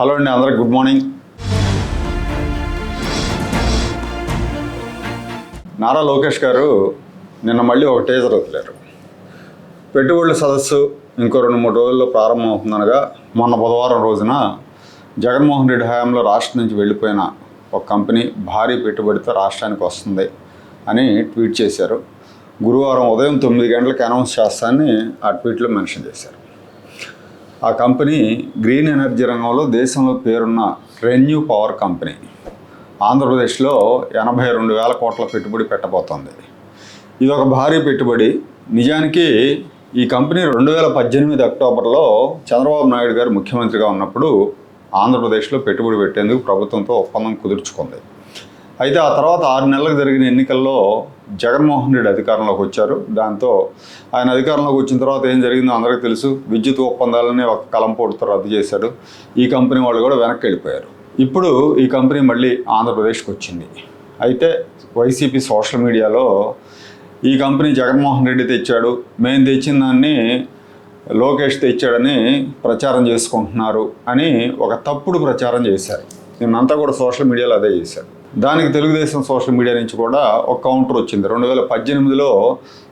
Hello అండి అందరికి good morning. Nara Lokesh గారు నిన్న మళ్ళీ ఒక టీజర్ వదిలేరు. పెట్టుబడుల సదస్సు ఇంకో రెండు మూడు రోజుల్లో ప్రారంభం అవుతుందనగా మొన్న బుధవారం రోజున జగన్మోహన్ రెడ్డి హయాంలో రాష్ట్రం నుంచి వెళ్ళిపోయిన ఒక కంపెనీ భారీ పెట్టుబడితో రాష్ట్రానికి వస్తుంది అని ట్వీట్ చేశారు. గురువారం ఉదయం తొమ్మిది గంటలకు అనౌన్స్ చేస్తానని ఆ ట్వీట్లో మెన్షన్ చేశారు. ఆ కంపెనీ గ్రీన్ ఎనర్జీ రంగంలో దేశంలో పేరున్న రెన్యూ పవర్ కంపెనీ. ఆంధ్రప్రదేశ్లో ఎనభై రెండు వేల కోట్ల పెట్టుబడి పెట్టబోతోంది. ఇది ఒక భారీ పెట్టుబడి. నిజానికి ఈ కంపెనీ రెండు వేల పద్దెనిమిది అక్టోబర్లో చంద్రబాబు నాయుడు గారు ముఖ్యమంత్రిగా ఉన్నప్పుడు ఆంధ్రప్రదేశ్లో పెట్టుబడి పెట్టేందుకు ప్రభుత్వంతో ఒప్పందం కుదుర్చుకుంది. అయితే ఆ తర్వాత ఆరు నెలలకు జరిగిన ఎన్నికల్లో జగన్మోహన్ రెడ్డి అధికారంలోకి వచ్చారు. దాంతో ఆయన అధికారంలోకి వచ్చిన తర్వాత ఏం జరిగిందో అందరికీ తెలుసు. విద్యుత్ ఒప్పందాలని ఒక కలంపోటుతో రద్దు చేశాడు. ఈ కంపెనీ వాళ్ళు కూడా వెనక్కి వెళ్ళిపోయారు. ఇప్పుడు ఈ కంపెనీ మళ్ళీ ఆంధ్రప్రదేశ్కి వచ్చింది. అయితే వైసీపీ సోషల్ మీడియాలో ఈ కంపెనీ జగన్మోహన్ రెడ్డి తెచ్చాడు. మేము తెచ్చిన దాన్ని లోకేష్ తెచ్చాడని ప్రచారం చేసుకుంటున్నారు అని ఒక తప్పుడు ప్రచారం చేశారు. నిన్నంతా కూడా సోషల్ మీడియాలో అదే చేశారు. దానికి తెలుగుదేశం సోషల్ మీడియా నుంచి కూడా ఒక కౌంటర్ వచ్చింది. రెండు వేల పద్దెనిమిదిలో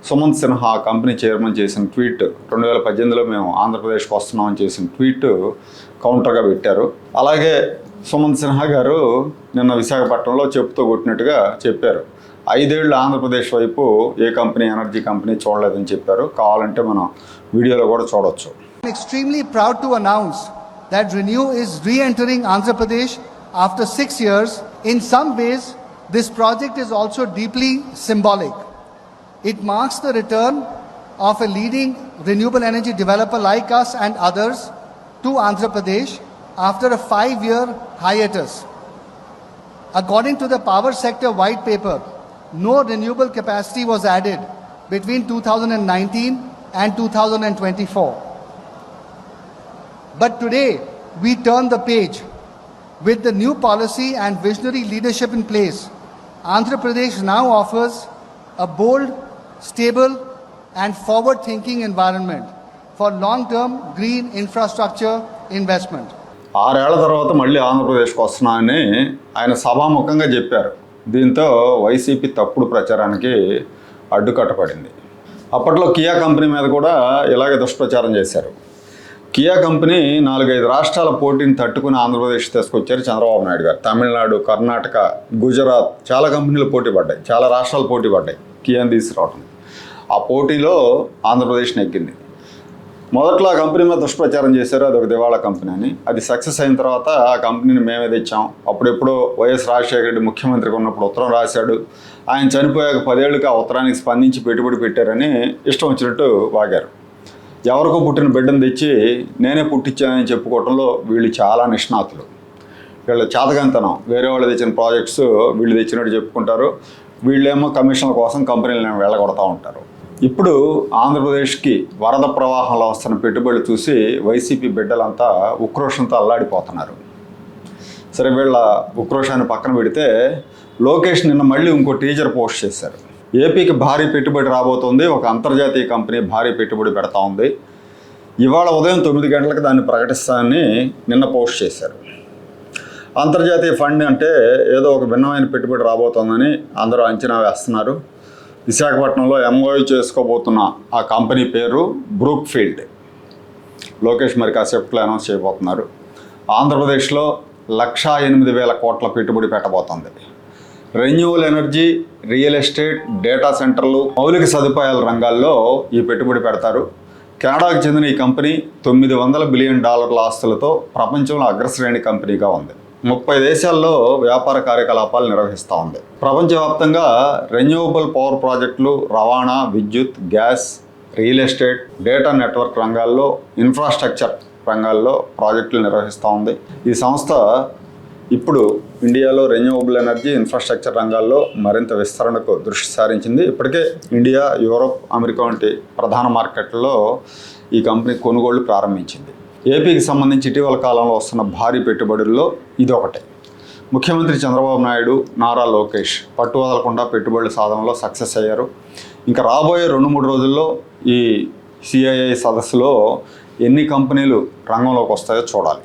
సుమంత్ సిన్హా కంపెనీ చైర్మన్ చేసిన ట్వీట్ రెండు వేల పద్దెనిమిదిలో మేము ఆంధ్రప్రదేశ్కి వస్తున్నామని చేసిన ట్వీట్ కౌంటర్గా పెట్టారు. అలాగే సుమంత్ సిన్హా గారు నిన్న విశాఖపట్నంలో చెప్పుతో కొట్టినట్టుగా చెప్పారు. ఐదేళ్ళు ఆంధ్రప్రదేశ్ వైపు ఏ కంపెనీ ఎనర్జీ కంపెనీ చూడలేదని చెప్పారు. కావాలంటే మనం వీడియోలో కూడా చూడవచ్చు extremely proud to announce that that is is re Andhra Pradesh after six years. In some ways, this project is also deeply symbolic. It marks the return of a leading renewable energy developer like us and others to Andhra Pradesh after a five year hiatus. According to the power sector white paper, no renewable capacity was added between 2019 and 2024. But today, we turn the page. With the new policy and visionary leadership in place, Andhra Pradesh now offers a bold, stable, and forward thinking environment for long term green infrastructure investment. ఆరేళ్ళ తర్వాత మళ్ళీ ఆంధ్రప్రదేశ్కి వస్తున్నానని ఆయన సభాముఖంగా చెప్పారు దీంతో YCP తప్పుడు ప్రచారానికి అడ్డుకట్టపడింది అప్పట్లో కియా కంపెనీ మీద కూడా ఇలాగే దుష్ప్రచారం చేశారు కియా కంపెనీ నాలుగైదు రాష్ట్రాల పోటీని తట్టుకుని ఆంధ్రప్రదేశ్ తీసుకొచ్చారు చంద్రబాబు నాయుడు గారు. తమిళనాడు కర్ణాటక గుజరాత్ చాలా కంపెనీలు పోటీ పడ్డాయి. చాలా రాష్ట్రాలు పోటీ పడ్డాయి కియాని తీసుకురావడం ఆ పోటీలో ఆంధ్రప్రదేశ్ నెగ్గింది. మొదట్లో ఆ కంపెనీ మీద దుష్ప్రచారం చేశారు. అది ఒక దివాళా కంపెనీ అని. అది సక్సెస్ అయిన తర్వాత ఆ కంపెనీని మేమే తెచ్చాం. అప్పుడెప్పుడో వైఎస్ రాజశేఖర రెడ్డి ముఖ్యమంత్రిగా ఉన్నప్పుడు ఉత్తరం రాశాడు. ఆయన చనిపోయాక పదేళ్ళకి ఆ ఉత్తరానికి స్పందించి పెట్టుబడి పెట్టారని ఇష్టం వచ్చినట్టు వాగారు. ఎవరికో పుట్టిన బిడ్డను తెచ్చి నేనే పుట్టించానని చెప్పుకోవడంలో వీళ్ళు చాలా నిష్ణాతులు. వీళ్ళ చేతకంతనం వేరే వాళ్ళు తెచ్చిన ప్రాజెక్ట్స్ వీళ్ళు తెచ్చినట్టు చెప్పుకుంటారు. వీళ్ళేమో కమిషన్ల కోసం కంపెనీలను వెళ్ళగొడతా ఉంటారు. ఇప్పుడు ఆంధ్రప్రదేశ్కి వరద ప్రవాహంలో వస్తున్న పెట్టుబడులు చూసి వైసీపీ బిడ్డలంతా ఉక్రోషంతో అల్లాడిపోతున్నారు. సరే వీళ్ళ ఉక్రోషాన్ని పక్కన పెడితే లోకేష్ నిన్న మళ్ళీ ఇంకో టీజర్ పోస్ట్ చేశారు. ఏపీకి భారీ పెట్టుబడి రాబోతోంది. ఒక అంతర్జాతీయ కంపెనీ భారీ పెట్టుబడి పెడతా ఉంది. ఇవాళ ఉదయం తొమ్మిది గంటలకు దాన్ని ప్రకటిస్తానని నిన్న పోస్ట్ చేశారు. అంతర్జాతీయ ఫండ్ అంటే ఏదో ఒక భిన్నమైన పెట్టుబడి రాబోతోందని అందరూ అంచనా వేస్తున్నారు. విశాఖపట్నంలో ఎంఓయూ చేసుకోబోతున్న ఆ కంపెనీ పేరు బ్రూక్ ఫీల్డ్ లోకేష్ మరి కాసేపట్లో అనౌన్స్ చేయబోతున్నారు. ఆంధ్రప్రదేశ్లో లక్షా ఎనిమిది వేల కోట్ల పెట్టుబడి పెట్టబోతోంది. Renewal energy real estate data సెంటర్లు మౌలిక సదుపాయాల రంగాల్లో ఈ పెట్టుబడి పెడతారు. కెనడాకు చెందిన ఈ కంపెనీ తొమ్మిది వందల బిలియన్ డాలర్ల ఆస్తులతో ప్రపంచంలో అగ్రశ్రేణి కంపెనీగా ఉంది. ముప్పై దేశాల్లో వ్యాపార కార్యకలాపాలు నిర్వహిస్తూ ఉంది. ప్రపంచవ్యాప్తంగా రెన్యూవబుల్ పవర్ ప్రాజెక్టులు రవాణా విద్యుత్ gas real estate data network రంగాల్లో ఇన్ఫ్రాస్ట్రక్చర్ రంగాల్లో ప్రాజెక్టులు నిర్వహిస్తూ ఉంది. ఈ సంస్థ ఇప్పుడు ఇండియాలో రెన్యూవబుల్ ఎనర్జీ ఇన్ఫ్రాస్ట్రక్చర్ రంగాల్లో మరింత విస్తరణకు దృష్టి సారించింది. ఇప్పటికే ఇండియా యూరోప్ అమెరికా వంటి ప్రధాన మార్కెట్లలో ఈ కంపెనీ కొనుగోళ్ళు ప్రారంభించింది. ఏపీకి సంబంధించి ఇటీవల కాలంలో వస్తున్న భారీ పెట్టుబడుల్లో ఇదొకటే ముఖ్యమంత్రి చంద్రబాబు నాయుడు నారా లోకేష్ పట్టు వదలకుండా పెట్టుబడుల సాధనలో సక్సెస్ అయ్యారు. ఇంకా రాబోయే రెండు మూడు రోజుల్లో ఈ సిఐఐ సదస్సులో ఎన్ని కంపెనీలు రంగంలోకి వస్తాయో చూడాలి.